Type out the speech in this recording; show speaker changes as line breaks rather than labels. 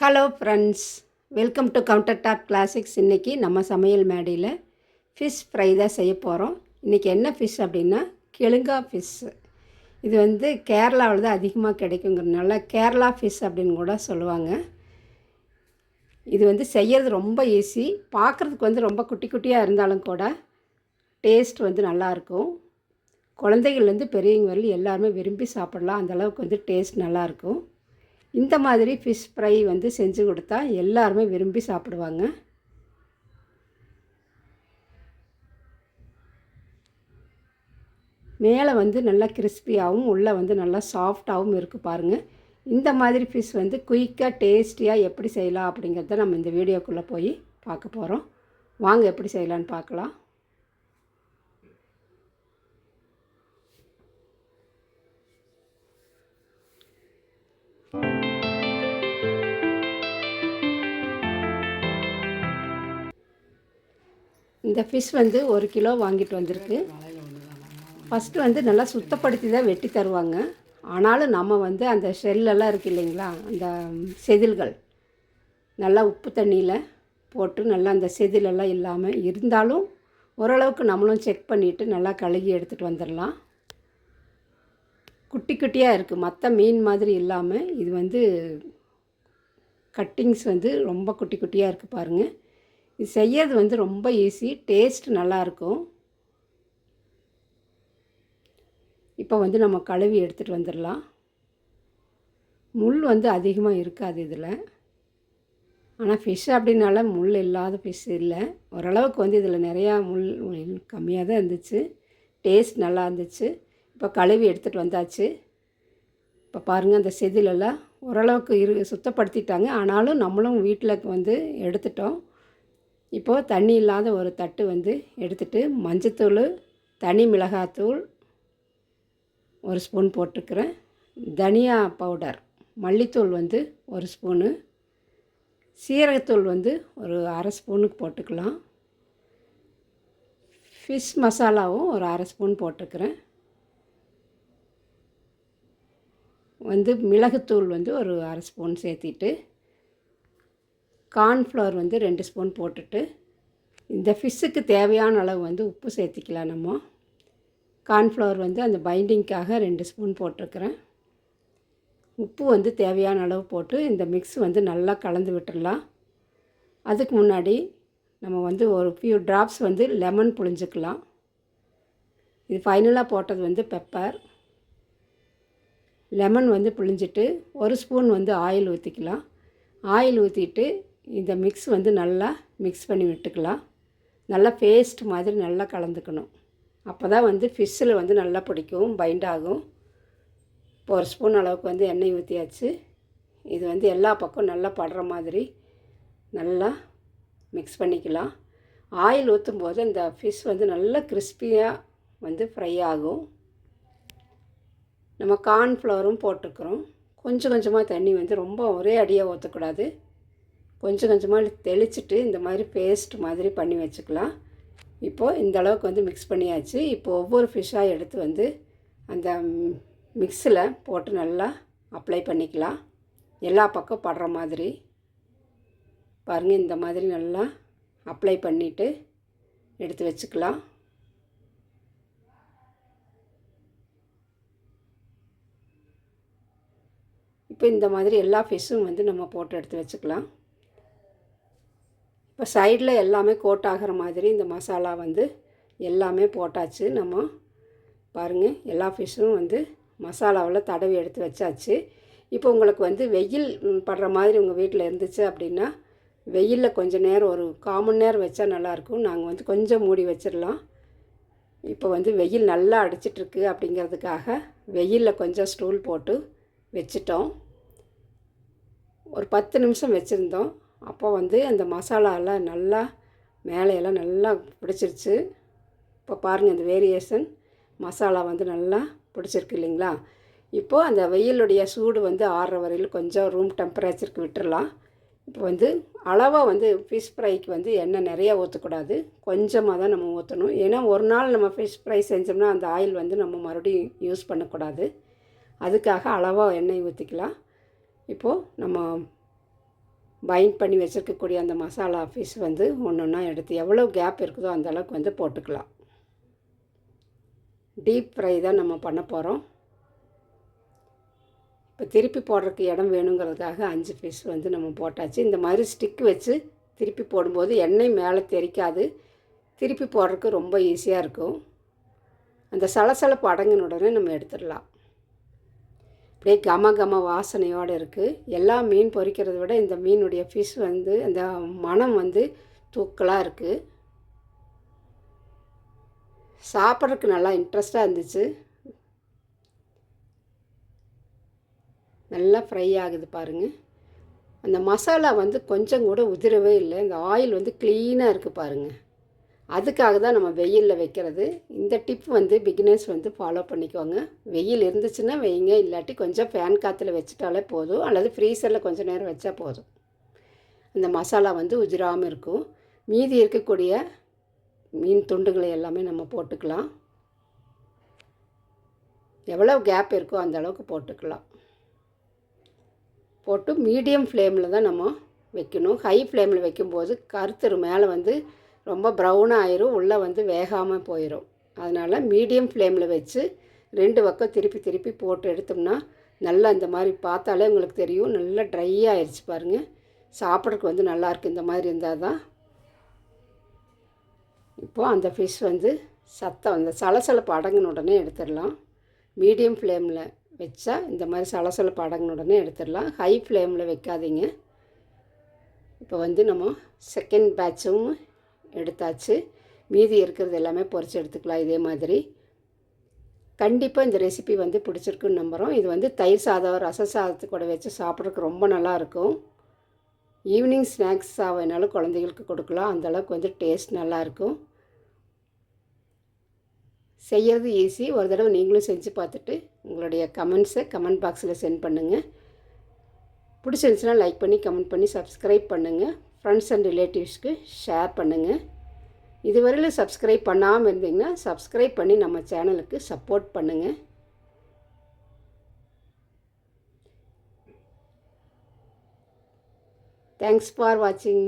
Hello friends welcome to countertop classics இன்றைக்கி நம்ம சமையல் மேடையில் ஃபிஷ் ஃப்ரை தான் செய்ய போகிறோம் இன்றைக்கி என்ன ஃபிஷ் அப்படின்னா கெழுங்கா ஃபிஷ்ஷு இது வந்து கேரளாவில் தான் அதிகமாக கிடைக்குங்கிறதுனால கேரளா ஃபிஷ் அப்படின்னு கூட சொல்லுவாங்க. இது வந்து செய்கிறது ரொம்ப ஈஸி பார்க்குறதுக்கு வந்து ரொம்ப குட்டி குட்டியாக இருந்தாலும் கூட டேஸ்ட் வந்து நல்லாயிருக்கும் குழந்தைகள்லேருந்து பெரியவங்க வரையிலும் எல்லாருமே விரும்பி சாப்பிடலாம். அந்த அளவுக்கு வந்து டேஸ்ட் நல்லாயிருக்கும் இந்த மாதிரி ஃபிஷ் ஃப்ரை வந்து செஞ்சு கொடுத்தா எல்லாருமே விரும்பி சாப்பிடுவாங்க. மேலே வந்து நல்லா கிறிஸ்பியாகவும் உள்ளே வந்து நல்லா சாஃப்டாகவும் இருக்குது பாருங்கள் இந்த மாதிரி ஃபிஷ் வந்து குயிக்காக டேஸ்டியாக எப்படி செய்யலாம் அப்படிங்கிறத நம்ம இந்த வீடியோக்குள்ளே போய் பார்க்க போகிறோம் வாங்க எப்படி செய்யலான்னு பார்க்கலாம். இந்த ஃபிஷ் வந்து ஒரு கிலோ வாங்கிட்டு வந்திருக்கு. ஃபஸ்ட்டு வந்து நல்லா சுத்தப்படுத்தி தான் வெட்டி தருவாங்க. ஆனாலும் நம்ம வந்து அந்த ஷெல்லெல்லாம் இருக்குது இல்லைங்களா அந்த செதில்கள் நல்லா உப்பு தண்ணியில் போட்டு நல்லா அந்த செதிலெல்லாம் இல்லாமல் இருந்தாலும் ஓரளவுக்கு நம்மளும் செக் பண்ணிவிட்டு நல்லா கழுகி எடுத்துகிட்டு வந்துடலாம். குட்டி குட்டியாக இருக்குது மற்ற மீன் மாதிரி இல்லாமல் இது வந்து கட்டிங்ஸ் வந்து ரொம்ப குட்டி குட்டியாக இருக்குது பாருங்கள் இது செய்யறது வந்து ரொம்ப ஈஸி டேஸ்ட் நல்லாயிருக்கும் இப்போ வந்து நம்ம கழுவி எடுத்துகிட்டு வந்துடலாம் முள் வந்து அதிகமாக இருக்காது இதில். ஆனால் ஃபிஷ் அப்படின்னால முள் இல்லாத ஃபிஷ் இல்லை. ஓரளவுக்கு வந்து இதில் நிறையா முள் கம்மியாக தான் இருந்துச்சு. டேஸ்ட் நல்லா இருந்துச்சு. இப்போ கழுவி எடுத்துகிட்டு வந்தாச்சு. இப்போ பாருங்கள் அந்த செதிலெல்லாம் ஓரளவுக்கு இரு சுத்தப்படுத்திட்டாங்க. ஆனாலும் நம்மளும் வீட்டில் வந்து எடுத்துட்டோம். இப்போது தண்ணி இல்லாத ஒரு தட்டு வந்து எடுத்துகிட்டு மஞ்சத்தூள் தனி மிளகாத்தூள் ஒரு ஸ்பூன் போட்டுக்கிறேன். தனியா பவுடர் மல்லித்தூள் வந்து ஒரு ஸ்பூனு சீரகத்தூள் வந்து ஒரு அரை ஸ்பூனுக்கு போட்டுக்கலாம். ஃபிஷ் மசாலாவும் ஒரு அரை ஸ்பூன் போட்டுக்கிறேன். வந்து மிளகுத்தூள் வந்து ஒரு அரை ஸ்பூன் சேர்த்திட்டு கார்ன்ஃப்ளவர் வந்து ரெண்டு ஸ்பூன் போட்டுட்டு இந்த ஃபிஷ்ஷுக்கு தேவையான அளவு வந்து உப்பு சேர்த்திக்கலாம் நம்ம. கார்ன்ஃப்ளவர் வந்து அந்த பைண்டிங்க்காக ரெண்டு ஸ்பூன் போட்டிருக்கிறேன். உப்பு வந்து தேவையான அளவு போட்டு இந்த மிக்ஸ் வந்து நல்லா கலந்து விட்டுடலாம். அதுக்கு முன்னாடி நம்ம வந்து ஒரு ஃபியூ ட்ராப்ஸ் வந்து லெமன் புழிஞ்சிக்கலாம். இது ஃபைனலாக போட்டது வந்து பெப்பர் லெமன் வந்து புழிஞ்சிட்டு ஒரு ஸ்பூன் வந்து ஆயில் ஊற்றிக்கலாம் ஆயில் ஊற்றிட்டு இந்த மிக்ஸ் வந்து நல்லா மிக்ஸ் பண்ணி விட்டுக்கலாம். நல்லா பேஸ்ட் மாதிரி நல்லா கலந்துக்கணும். அப்போ தான் வந்து ஃபிஷ்ஷில் வந்து நல்லா பிடிக்கும் பைண்ட் ஆகும். இப்போ ஒரு ஸ்பூன் அளவுக்கு வந்து எண்ணெய் ஊற்றியாச்சு இது வந்து எல்லா பக்கம் நல்லா படுற மாதிரி நல்லா மிக்ஸ் பண்ணிக்கலாம். ஆயில் ஊற்றும் போது இந்த ஃபிஷ் வந்து நல்லா கிறிஸ்பியாக வந்து ஃப்ரை ஆகும். நம்ம கார்ன்ஃப்ளவரும் போட்டிருக்குறோம் கொஞ்சம் கொஞ்சமாக தண்ணி வந்து ரொம்ப ஒரே அடியாக ஊற்றக்கூடாது கொஞ்சம் கொஞ்சமாக தெளிச்சிட்டு இந்த மாதிரி பேஸ்ட் மாதிரி பண்ணி வச்சுக்கலாம். இப்போது இந்த அளவுக்கு வந்து மிக்ஸ் பண்ணியாச்சு. இப்போ ஒவ்வொரு ஃபிஷ்ஷாக எடுத்து வந்து அந்த மிக்ஸில் போட்டு நல்லா அப்ளை பண்ணிக்கலாம். எல்லா பக்கம் படுற மாதிரி. பாருங்கள் இந்த மாதிரி நல்லா அப்ளை பண்ணிவிட்டு எடுத்து வச்சுக்கலாம். இப்போ இந்த மாதிரி எல்லா ஃபிஷ்ஷும் வந்து நம்ம போட்டு எடுத்து வச்சுக்கலாம். இப்போ சைடில் எல்லாமே கோட் ஆகிற மாதிரி இந்த மசாலா வந்து எல்லாமே போட்டாச்சு. நம்ம பாருங்கள் எல்லா ஃபிஷ்ஷும் வந்து மசாலாவில் தடவி எடுத்து வச்சாச்சு. இப்போ உங்களுக்கு வந்து வெயில் படுற மாதிரி உங்கள் வீட்டில் இருந்துச்சு அப்படின்னா வெயிலில் கொஞ்சம் நேரம் ஒரு காமன் நேரம் வச்சா நல்லாயிருக்கும் நாங்கள் வந்து கொஞ்சம் மூடி வச்சிடலாம். இப்போ வந்து வெயில் நல்லா அடிச்சிட்ருக்கு அப்படிங்கிறதுக்காக வெயிலில் கொஞ்சம் ஸ்டூல் போட்டு வச்சிட்டோம். ஒரு பத்து நிமிஷம் வச்சுருந்தோம். அப்போ வந்து அந்த மசாலாலாம் நல்லா மேலையெல்லாம் நல்லா பிடிச்சிருச்சு. இப்போ பாருங்கள் அந்த வேரியேஷன். மசாலா வந்து நல்லா பிடிச்சிருக்கு இல்லைங்களா? இப்போது அந்த வெயிலுடைய சூடு வந்து ஆறுற வரையில் கொஞ்சம் ரூம் டெம்பரேச்சருக்கு விட்டுடலாம் இப்போ வந்து அளவாக வந்து ஃபிஷ் ஃப்ரைக்கு வந்து எண்ணெய் நிறையா ஊற்றக்கூடாது கொஞ்சமாக தான் நம்ம ஊற்றணும் ஏன்னா ஒரு நாள் நம்ம ஃபிஷ் ஃப்ரை செஞ்சோம்னா அந்த ஆயில் வந்து நம்ம மறுபடியும் யூஸ் பண்ணக்கூடாது. அதுக்காக அளவாக எண்ணெய் ஊற்றிக்கலாம் இப்போது நம்ம பைண்ட் பண்ணி வச்சுருக்கக்கூடிய அந்த மசாலா பீஸ் வந்து ஒன்று ஒன்றா எடுத்து எவ்வளோ கேப் இருக்குதோ அந்த அளவுக்கு வந்து போட்டுக்கலாம். டீப் ஃப்ரை தான் நம்ம பண்ண போகிறோம் இப்போ திருப்பி போடுறதுக்கு இடம் வேணுங்கிறதுக்காக அஞ்சு பீஸ் வந்து நம்ம போட்டாச்சு. இந்த மாதிரி ஸ்டிக் வச்சு திருப்பி போடும்போது எண்ணெய் மேலே தெரிக்காது. திருப்பி போடுறதுக்கு ரொம்ப ஈஸியாக இருக்கும். அந்த சலசலப்பு அடங்கின உடனே நம்ம எடுத்துடலாம். அப்படியே கம கம வாசனையோடு இருக்குது எல்லா மீன் பொறிக்கிறத விட இந்த மீனுடைய ஃபிஷ் வந்து அந்த மனம் வந்து தூக்கலாக இருக்குது சாப்பிட்றதுக்கு நல்லா இன்ட்ரெஸ்ட்டாக இருந்துச்சு. நல்லா ஃப்ரை ஆகுது பாருங்கள் அந்த மசாலா வந்து கொஞ்சம் கூட உதிரவே இல்லை. இந்த ஆயில் வந்து க்ளீனாக இருக்குது பாருங்கள் அதுக்காக தான் நம்ம வெயிலில் வைக்கிறது. இந்த டிப் வந்து பிகினர்ஸ் வந்து ஃபாலோ பண்ணிக்கோங்க. வெயில் இருந்துச்சுன்னா வெயிங்க இல்லாட்டி கொஞ்சம் ஃபேன் காற்றுல வச்சுட்டாலே போதும். அல்லது ஃப்ரீசரில் கொஞ்சம் நேரம் வச்சா போதும். அந்த மசாலா வந்து உதிராமல் இருக்கும். மீதி இருக்கக்கூடிய மீன் துண்டுகளை எல்லாமே நம்ம போட்டுக்கலாம். எவ்வளோ கேப் இருக்கோ அந்த அளவுக்கு போட்டுக்கலாம். போட்டு மீடியம் ஃப்ளேமில் தான் நம்ம வைக்கணும். ஹை ஃப்ளேமில் வைக்கும்போது கருத்துரு மேலே வந்து ரொம்ப ப்ரௌனாக ஆயிரும் உள்ளே வந்து வேகாமல் போயிடும் அதனால் மீடியம் ஃப்ளேமில் வச்சு ரெண்டு பக்கம் திருப்பி திருப்பி போட்டு எடுத்தோம்னா நல்லா இந்த மாதிரி பார்த்தாலே உங்களுக்கு தெரியும். நல்லா ட்ரை ஆயிடுச்சு பாருங்கள் சாப்பிட்றதுக்கு வந்து நல்லாயிருக்கு இந்த மாதிரி இருந்தால் தான் இப்போது அந்த ஃபிஷ் வந்து சத்தம் அந்த சலசலப்பு அடங்கின உடனே எடுத்துடலாம். மீடியம் ஃப்ளேமில் வச்சா இந்த மாதிரி சலசலப்பு அடங்கின உடனே எடுத்துடலாம். ஹை ஃப்ளேமில் வைக்காதீங்க. இப்போ வந்து நம்ம செகண்ட் பேட்சும் எடுத்தாச்சு. மீதி இருக்கிறது எல்லாமே பொறிச்சு எடுத்துக்கலாம் இதே மாதிரி. கண்டிப்பாக இந்த ரெசிபி வந்து பிடிச்சிருக்குன்னு நம்புகிறோம் இது வந்து தயிர் சாதம் ரச சாதத்து கூட வச்சு சாப்பிட்றதுக்கு ரொம்ப நல்லாயிருக்கும் ஈவினிங் ஸ்நாக்ஸ் வேணாலும் குழந்தைகளுக்கு கொடுக்கலாம். அந்தளவுக்கு வந்து டேஸ்ட் நல்லாயிருக்கும் செய்கிறது ஈஸி ஒரு தடவை நீங்களும் செஞ்சு பார்த்துட்டு உங்களுடைய கமெண்ட்ஸை கமெண்ட் பாக்ஸில் சென்ட் பண்ணுங்கள் பிடிச்சிருந்துச்சுன்னா லைக் பண்ணி கமெண்ட் பண்ணி சப்ஸ்கிரைப் பண்ணுங்கள் ஃப்ரெண்ட்ஸ் அண்ட் ரிலேட்டிவ்ஸ்க்கு ஷேர் பண்ணுங்கள் இதுவரையில் சப்ஸ்கிரைப் பண்ணாமல் இருந்தீங்கன்னா சப்ஸ்கிரைப் பண்ணி நம்ம சேனலுக்கு சப்போர்ட் பண்ணுங்கள் தேங்க்ஸ் ஃபார் வாட்சிங்.